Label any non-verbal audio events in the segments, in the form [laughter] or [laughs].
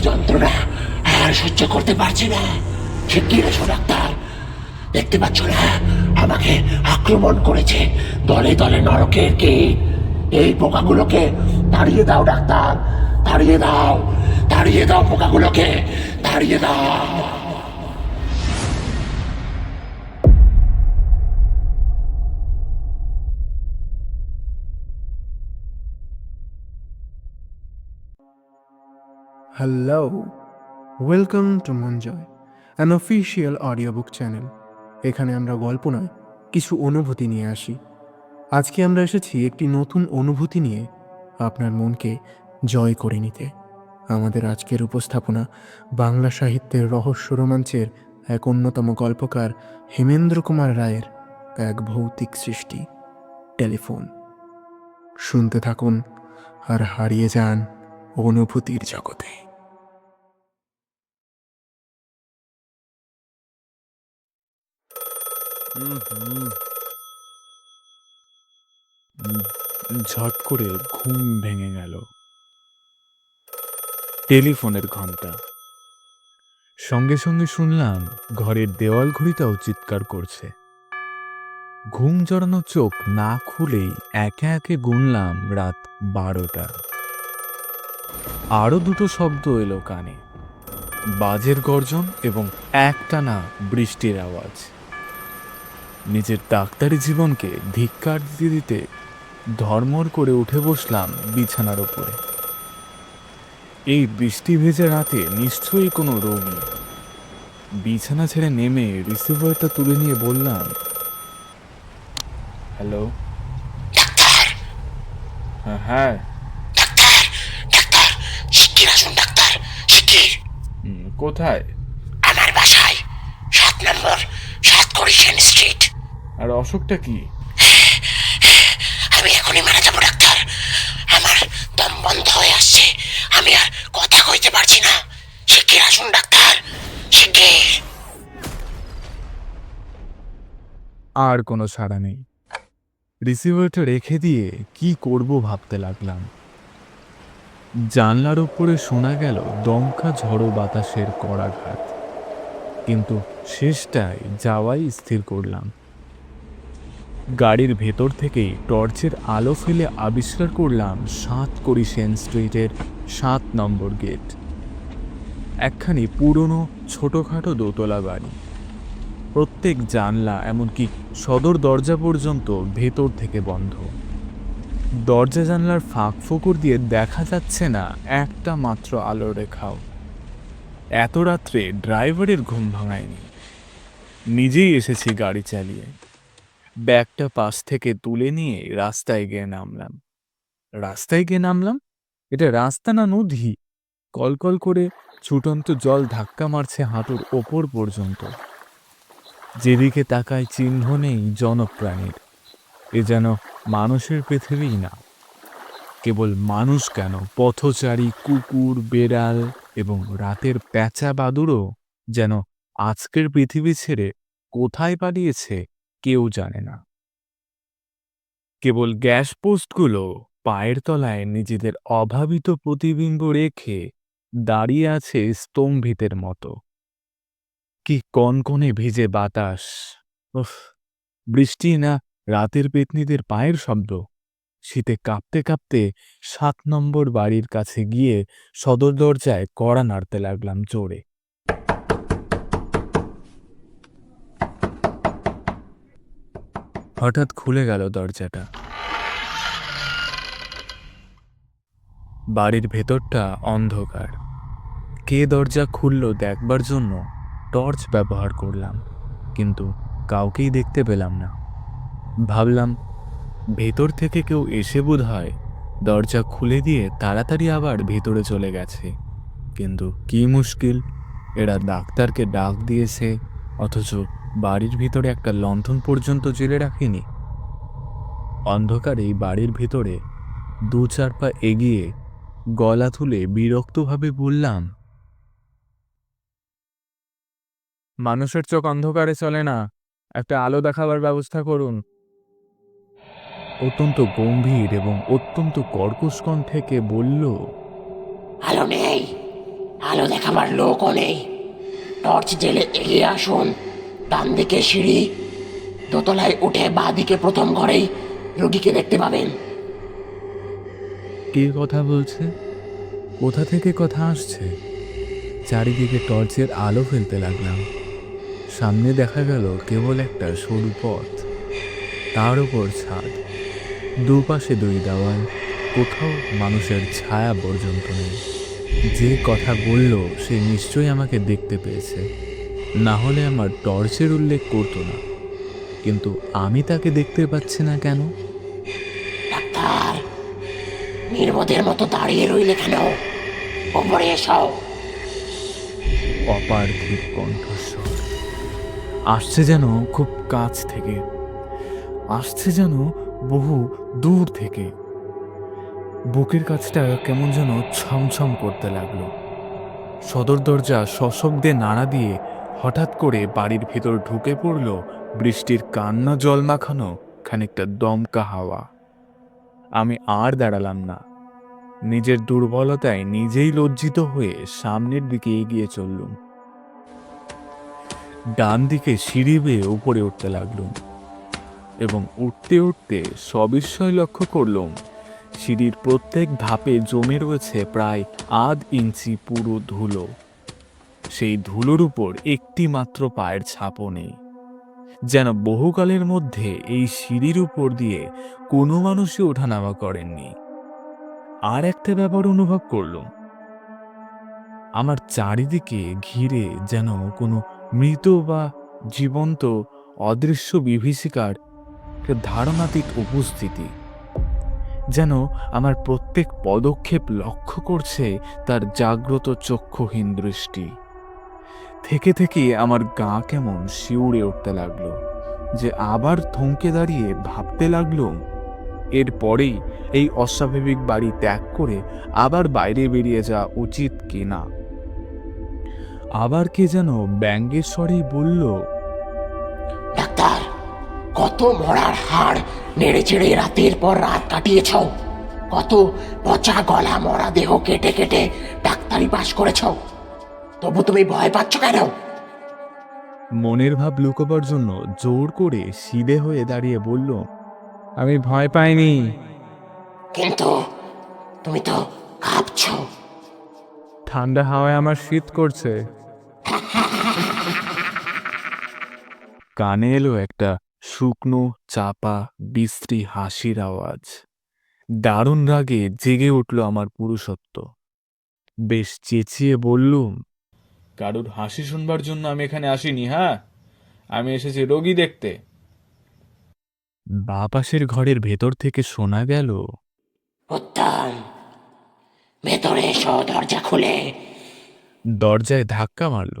যন্ত্রণা। আর সহ্য করতে পারছি না। শিগগির এসো ডাক্তার। দেখতে পাচ্ছ না? আমাকে আক্রমণ করেছে। দলে দলে নরকের কে? এই পোকাগুলোকে তাড়িয়ে দাও, ডাক্তার। তাড়িয়ে দাও। তাড়িয়ে দাও পোকাগুলোকে। তাড়িয়ে দাও। Hello. Welcome to Manjoy, an official audiobook channel. এখানে আমরা গল্প নয় কিছু অনুভূতি নিয়ে আসি। আজকে আমরা এসেছি একটি নতুন অনুভূতি নিয়ে আপনার মনকে জয় করে নিতে। আমাদের আজকের উপস্থাপনা বাংলা সাহিত্যের রহস্য রোমাঞ্চের এক অন্যতম গল্পকার হেমেন্দ্র কুমার রায়ের এক ভৌতিক সৃষ্টি। টেলিফোন। শুনতে থাকুন আর হারিয়ে যান অনুভূতির জগতে। ঝট করে ঘুম ভেঙে গেল। টেলিফোনের ঘণ্টা। সঙ্গে সঙ্গে শুনলাম ঘরের দেওয়াল ঘড়িটাও চিৎকার করছে। ঘুম জড়ানো চোখ না খুলেই একে একে গুনলাম রাত বারোটা। আরও দুটো শব্দ এলো কানে। বাজের গর্জন এবং একটানা বৃষ্টির আওয়াজ। নিজের ডাক্তারি জীবনকে ধিক্কার দিতে দিতে ধর্মর করে উঠে বসলাম বিছানার ওপরে। এই বৃষ্টি ভেজা রাতে নিশ্চয়ই কোনো রোগী বিছানা ছেড়ে নেমে রিসিভারটা তুলে নিয়ে বললাম হ্যালো? হ্যাঁ হ্যাঁ। কোথায়? আমার বাসায়। সাত নম্বর সাত আর অসুখটা কি? আমি এখনই মারা যাব ডাক্তার। আমার দম বন্ধ হয়ে আসছে। আমি আর কথা কইতে পারছি না। শিগগির আসুন ডাক্তার। শিগগির। আর কোনো সাড়া নেই। রিসিভারটা রেখে দিয়ে কি করব ভাবতে লাগলাম। জানলার উপরে শোনা গেল দমকা ঝড়ো বাতাসের কড়াঘাত। কিন্তু শেষটায় যাওয়াই স্থির করলাম। গাড়ির ভেতর থেকেই টর্চের আলো ফেলে আবিষ্কার করলাম সাত করি সেন স্ট্রিটের সাত নম্বর গেট। একখানি পুরনো, ছোটোখাটো দোতলা বাড়ি। প্রত্যেক জানলা এমনকি সদর দরজা পর্যন্ত ভেতর থেকে বন্ধ। দরজা জানলার ফাঁক ফোকর দিয়ে দেখা যাচ্ছে না একটা মাত্র আলো রেখাও। এত রাত্রে ড্রাইভারের ঘুম ভাঙায়নি। নিজেই এসেছি গাড়ি চালিয়ে। ব্যাগটা পাশ থেকে তুলে নিয়ে রাস্তায় গিয়ে নামলাম। রাস্তায় গিয়ে নামলাম? এটা রাস্তা না নদী? কলকল করে ছুটন্ত জল ধাক্কা মারছে হাঁটুর ওপর পর্যন্ত। যেদিকে তাকায় চিহ্ন নেই জনপ্রাণীর। এ যেন মানুষের পৃথিবী না। কেবল মানুষ কেন? পথচারী, কুকুর, বেড়াল এবং রাতের প্যাঁচা বাদুরও যেন আজকের পৃথিবী ছেড়ে কোথায় পালিয়েছে? কেউ জানে না। কেবল গ্যাস পোস্টগুলো পায়ের তলায় নিজেদের অভাবিত প্রতিবিম্ব রেখে দাঁড়িয়ে আছে স্তম্ভিতের মতো। কি কনকনে ভিজে বাতাস। উফ, বৃষ্টি না রাতের পেতনিদের পায়ের শব্দ। শীতে কাঁপতে কাঁপতে সাত নম্বর বাড়ির কাছে গিয়ে সদর দরজায় কড়া নাড়তে লাগলাম জোরে। হঠাৎ খুলে গেল দরজাটা। বাড়ির ভেতরটা অন্ধকার। কে দরজা খুলল দেখবার জন্য টর্চ ব্যবহার করলাম, কিন্তু কাউকেই দেখতে পেলাম না। ভাবলাম, ভেতর থেকে কেউ এসে বোধ হয় দরজা খুলে দিয়ে তাড়াতাড়ি আবার ভেতরে চলে গেছে। কিন্তু কি মুশকিল, এরা ডাক্তারকে ডাক দিয়েছে, অথচ বাড়ির ভিতরে একটা লণ্ঠন পর্যন্ত জেলে রাখেনি। অন্ধকারে বাড়ির ভিতরে দু চার পা এগিয়ে গলা তুলে বিরক্তভাবে বললাম, মানুষের চোখ অন্ধকারে চলে না। একটা আলো দেখাবার ব্যবস্থা করুন। অত্যন্ত গম্ভীর এবং অত্যন্ত কর্কশ কণ্ঠে কে বলল, আলো নেই। আলো দেখাবার লোকও নেই। টর্চ জেলে এগিয়ে আসুন। ডান দিকে সিঁড়ি, দোতলায় উঠে বাঁ দিকে প্রথম ঘরেই রোগীকে দেখতে পাবেন। কে কথা বলছে? কোথা থেকে কথা আসছে? চারিদিকে টর্চের আলো ফেলতে লাগলাম। সামনে দেখা গেল কেবল একটা সরু পথ। তার উপর ছাদ। দুপাশে দুই দেওয়াল। কোথাও মানুষের ছায়া পর্যন্ত নেই। যে কথা বলল, সে নিশ্চয়ই আমাকে দেখতে পেয়েছে। না হলে আমার টর্চের উল্লেখ করতো না। কিন্তু আমি তাকে দেখতে পাচ্ছি না কেন? ডাক্তার নির্বোধের মতো দাঁড়িয়ে রইলে কেন? ওপরে এসো। অপার্থিব কণ্ঠস্বর। আসছে যেন খুব কাছ থেকে। আসছে যেন বহু দূর থেকে। বুকের কাছটা কেমন যেন ছমছম করতে লাগল। সদর দরজা সশব্দে নাড়া দিয়ে হঠাৎ করে বাড়ির ভেতর ঢুকে পড়ল বৃষ্টির কান্না জল মাখানো খানিকটা দমকা হাওয়া। আমি আর দাঁড়ালাম না। নিজের দুর্বলতায় নিজেই লজ্জিত হয়ে সামনের দিকে এগিয়ে চললুম। ডান দিকে সিঁড়ি বেয়ে উপরে উঠতে লাগলুম এবং উঠতে উঠতে সবিস্ময় লক্ষ্য করলুম, সিঁড়ির প্রত্যেক ধাপে জমে রয়েছে প্রায় আধ ইঞ্চি পুরো ধুলো। সেই ধুলোর উপর একটি মাত্র পায়ের ছাপও নেই। যেন বহুকালের মধ্যে এই সিঁড়ির উপর দিয়ে কোনো মানুষই ওঠানামা করেননি। আর একটা ব্যাপার অনুভব করলাম। আমার চারিদিকে ঘিরে যেন কোনো মৃত বা জীবন্ত, অদৃশ্য বিভীষিকার ধারণাতীত উপস্থিতি। যেন আমার প্রত্যেক পদক্ষেপ লক্ষ্য করছে তার জাগ্রত চক্ষুহীন দৃষ্টি। থেকে থেকে আমার গা কেমন শিউড়ে উঠতে লাগল, যে আবার থমকে দাঁড়িয়ে ভাবতে লাগল এরপরেই এই অস্বাভাবিক বাড়ি ত্যাগ করে আবার বাইরে বেরিয়ে যাওয়া উচিত কিনা আবার কে যেন ব্যঙ্গের স্বরেই বলল, ডাক্তার, কত মরার হাড় নেড়ে চেড়ে রাতের পর রাত কাটিয়েছ? কত পচা গলা মরা দেহ কেটে কেটে ডাক্তারি পাশ করেছ? তবু তুমি ভয় পাচ্ছ কেন? মনের ভাব লুকোবার জন্য জোর করে সিধে হয়ে দাঁড়িয়ে বলল আমি ভয় পাইনি। কিন্তু তুমি তো কাঁপছ। ঠান্ডা হাওয়ায় আমার শীত করছে। [laughs] কানে এলো একটা শুকনো চাপা বিশ্রী হাসির আওয়াজ। দারুণ রাগে জেগে উঠল আমার পুরুষত্ব। বেশ চেঁচিয়ে বললুম কারুর হাসি শুনবার জন্য আমি এখানে আসিনি হ্যাঁ? আমি এসেছি রোগী দেখতে। বা পাশের ঘরের ভেতর থেকে শোনা গেল উত্তম ভেতরে এসো দরজা খুলে। দরজায় ধাক্কা মারল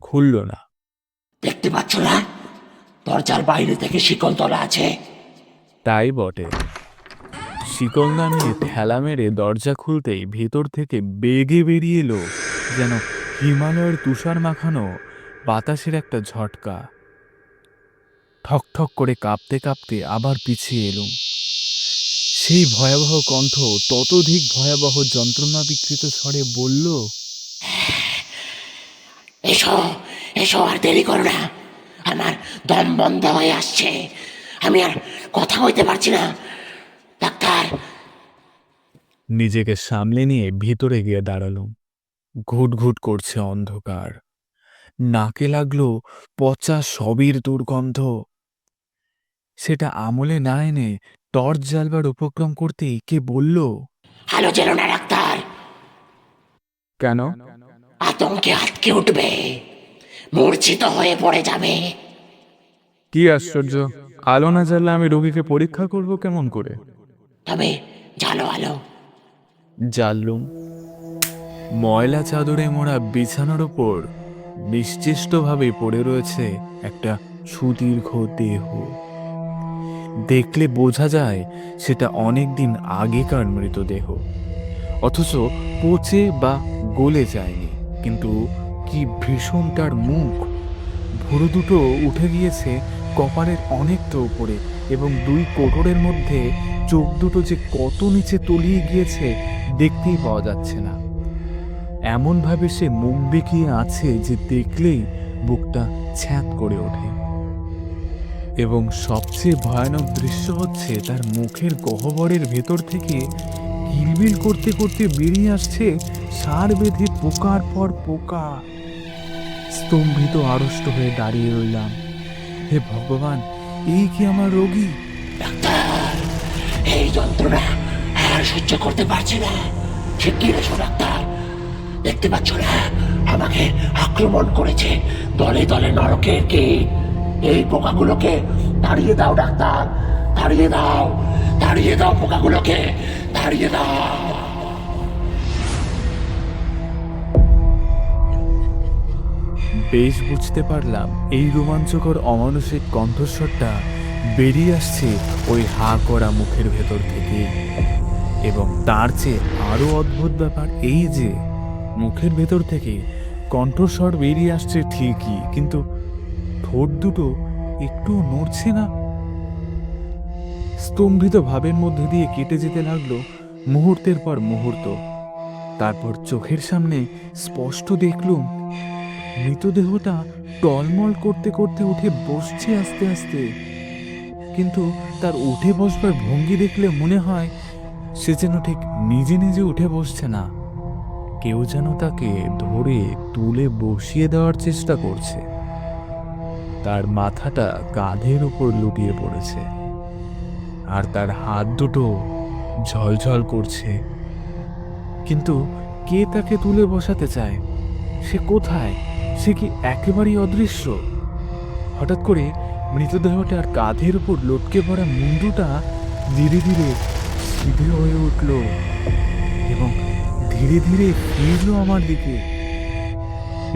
খুলল না। দেখতে পাচ্ছ না? দরজার বাইরে থেকে শিকল তোলা আছে। তাই বটে। শিকল নামিয়ে ঠেলা মেরে দরজা খুলতেই ভেতর থেকে বেগে বেরিয়ে এলো যেন হিমালয়ের তুষার মাখানো বাতাসের একটা ঝটকা। ঠক ঠক করে কাঁপতে কাঁপতে আবার পিছিয়ে এলুম। সেই ভয়াবহ কণ্ঠ ততোধিক ভয়াবহ যন্ত্রণা বিকৃত স্বরে বলল এসো এসো আর দেরি করো না। আমার দম বন্ধ হয়ে আসছে। আমি আর কথা কইতে পারছি না। ডাক্তার। নিজেকে সামলে নিয়ে ভিতরে গিয়ে দাঁড়ালুম। ঘুট ঘুট করছে অন্ধকার। নাকে লাগল পচা সবির দুর্গন্ধ। সেটা আমলে না এনে টর্চ জ্বালবার উপক্রম করতেই কে বলল আলো যেন না ডাক্তার! কেন? আতঙ্কে আটকে উঠবে মূর্ছিত হয়ে পড়ে যাবে। কি আশ্চর্য! আলো না জ্বাললে আমি রোগীকে পরীক্ষা করব কেমন করে? তবে জানো আলো। জানলুম ময়লা চাদরে মোড়া বিছানার ওপর নিশ্চেষ্টভাবে পড়ে রয়েছে একটা সুদীর্ঘ দেহ। দেখলে বোঝা যায় সেটা অনেক দিন আগেকার মৃতদেহ। অথচ পচে বা গলে যায়নি, কিন্তু কি ভীষণ তার মুখ। ভুরু দুটো উঠে গিয়েছে কপালের অনেকটা উপরে এবং দুই কোটরের মধ্যে চোখ দুটো যে কত নিচে তলিয়ে গিয়েছে দেখতেই পাওয়া যাচ্ছে না। এমনভাবে সে মুখ বেঁকিয়ে আছে যে দেখলেই বুকটা ছ্যাঁত করে ওঠে। এবং সবচেয়ে ভয়ানক দৃশ্য হচ্ছে তার মুখের গহ্বরের ভেতর থেকে কিলবিল করতে করতে বেরিয়ে আসছে সার বেঁধে পোকার পর পোকা। স্তম্ভিত আড়ষ্ট হয়ে দাঁড়িয়ে রইলাম। হে ভগবান, এই কি আমার রোগী? এই যন্ত্রণা আর সহ্য করতে পারছি না। শিগগির এসো ডাক্তার দেখতে পাচ্ছ না? আমাকে আক্রমণ করেছে। দলে দলে নরকের কে? এই পোকাগুলোকে তাড়িয়ে দাও, ডাক্তার। তাড়িয়ে দাও। তাড়িয়ে দাও পোকাগুলোকে। তাড়িয়ে দাও। বেশ বুঝতে পারলাম, এই রোমাঞ্চকর অমানুষিক কণ্ঠস্বরটা বেরিয়ে আসছে ওই হা করা মুখের ভেতর থেকে। এবং তার চেয়ে আরও অদ্ভুত ব্যাপার এই যে মুখের ভেতর থেকে কণ্ঠস্বর বেরিয়ে আসছে ঠিকই, কিন্তু ঠোঁট দুটো একটু নড়ছে না। স্তম্ভিত ভাবের মধ্যে দিয়ে কেটে যেতে লাগল মুহূর্তের পর মুহূর্ত। তারপর চোখের সামনে স্পষ্ট দেখলুম, মৃতদেহটা টলমল করতে করতে উঠে বসছে আস্তে আস্তে। কিন্তু তার উঠে বসবার ভঙ্গি দেখলে মনে হয় সে যেন ঠিক নিজে নিজে উঠে বসছে না। কেউ যেন তাকে ধরে তুলে বসিয়ে দেওয়ার চেষ্টা করছে। তার মাথাটা কাঁধের উপর লুটিয়ে পড়েছে। আর তার হাত দুটো ঝলঝল করছে। কিন্তু কে তাকে তুলে বসাতে চায়? সে কোথায়? সে কি একেবারেই অদৃশ্য? হঠাৎ করে মৃতদেহটার কাঁধের উপর লটকে পড়া মুন্ডুটা ধীরে ধীরে সিধে হয়ে উঠল এবং ধীরে ধীরে ফিরল আমার দিকে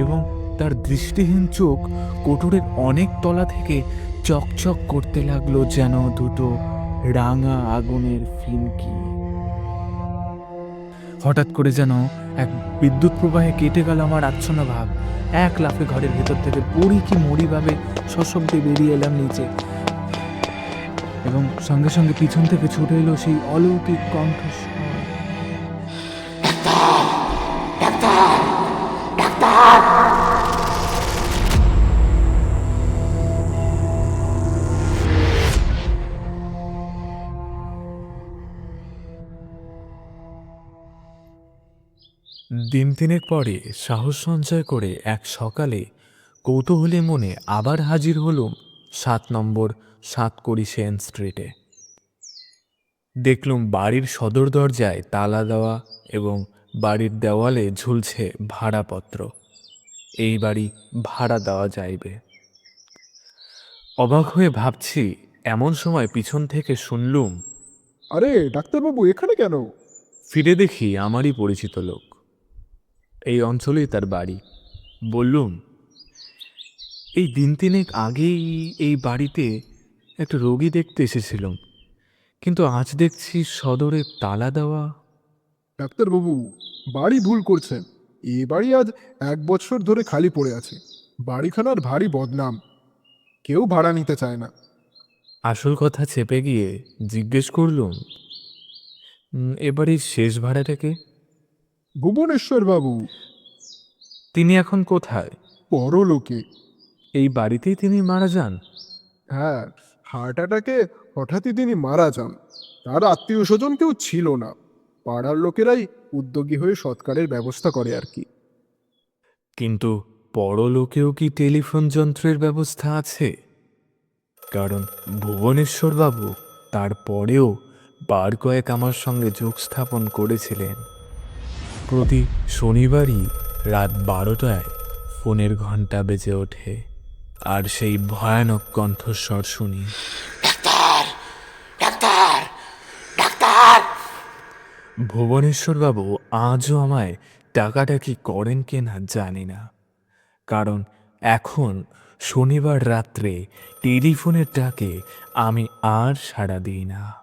এবং তার দৃষ্টিহীন চোখ কোটরের অনেক তলা থেকে চকচক করতে লাগল যেন দুটো রাঙা আগুনের ফিনকি। হঠাৎ করে যেন এক বিদ্যুৎ প্রবাহে কেটে গেল আমার আচ্ছন্ন ভাব। এক লাফে ঘরের ভেতর থেকে পড়ি কি মরি ভাবে সশব্দে বেরিয়ে এলাম নিচে এবং সঙ্গে সঙ্গে পিছন থেকে ছুটে এলো সেই অলৌকিক কণ্ঠস্বর। দিন তিনেক পরে সাহস সঞ্চয় করে এক সকালে কৌতূহলী মনে আবার হাজির হলুম সাত নম্বর সাতকড়ি সেন স্ট্রিটে। দেখলুম বাড়ির সদর দরজায় তালা দেওয়া এবং বাড়ির দেওয়ালে ঝুলছে ভাড়াপত্র। এই বাড়ি ভাড়া দেওয়া যাইবে। অবাক হয়ে ভাবছি এমন সময় পিছন থেকে শুনলুম আরে ডাক্তারবাবু এখানে কেন? ফিরে দেখি আমারই পরিচিত লোক। এই অঞ্চলেই তার বাড়ি। বললুম এই দিন তিনেক আগেই এই বাড়িতে একটা রোগী দেখতে এসেছিলাম। কিন্তু আজ দেখছি সদরে তালা দেওয়া। ডাক্তারবাবু বাড়ি ভুল করছেন। এ বাড়ি আজ এক বছর ধরে খালি পড়ে আছে। বাড়িখানার ভারী বদনাম। কেউ ভাড়া নিতে চায় না। আসল কথা চেপে গিয়ে জিজ্ঞেস করলুম "উম, এ বাড়ির শেষ ভাড়াটাকে ভুবনেশ্বর বাবু। তিনি এখন কোথায়? পরলোকে। এই বাড়িতেই তিনি মারা যান? হ্যাঁ হার্ট অ্যাটাকে হঠাৎই তিনি মারা যান। তার আত্মীয় স্বজন কেউ ছিল না। পাড়ার লোকেরাই উদ্যোগী হয়ে সৎকারের ব্যবস্থা করে আর কি। কিন্তু পরলোকেও কি টেলিফোন যন্ত্রের ব্যবস্থা আছে? কারণ ভুবনেশ্বরবাবু তারপরেও বার কয়েক আমার সঙ্গে যোগ স্থাপন করেছিলেন। প্রতি শনিবারই রাত বারোটায় ফোনের ঘণ্টা বেজে ওঠে। আর সেই ভয়ানক কণ্ঠস্বর শুনি। ডাক্তার! ডাক্তার! ডাক্তার! ভুবনেশ্বরবাবু আজও আমায় টাকাটা কি করেন কিনা জানি না। কারণ এখন শনিবার রাত্রে টেলিফোনের ডাকে আমি আর সাড়া দিই না।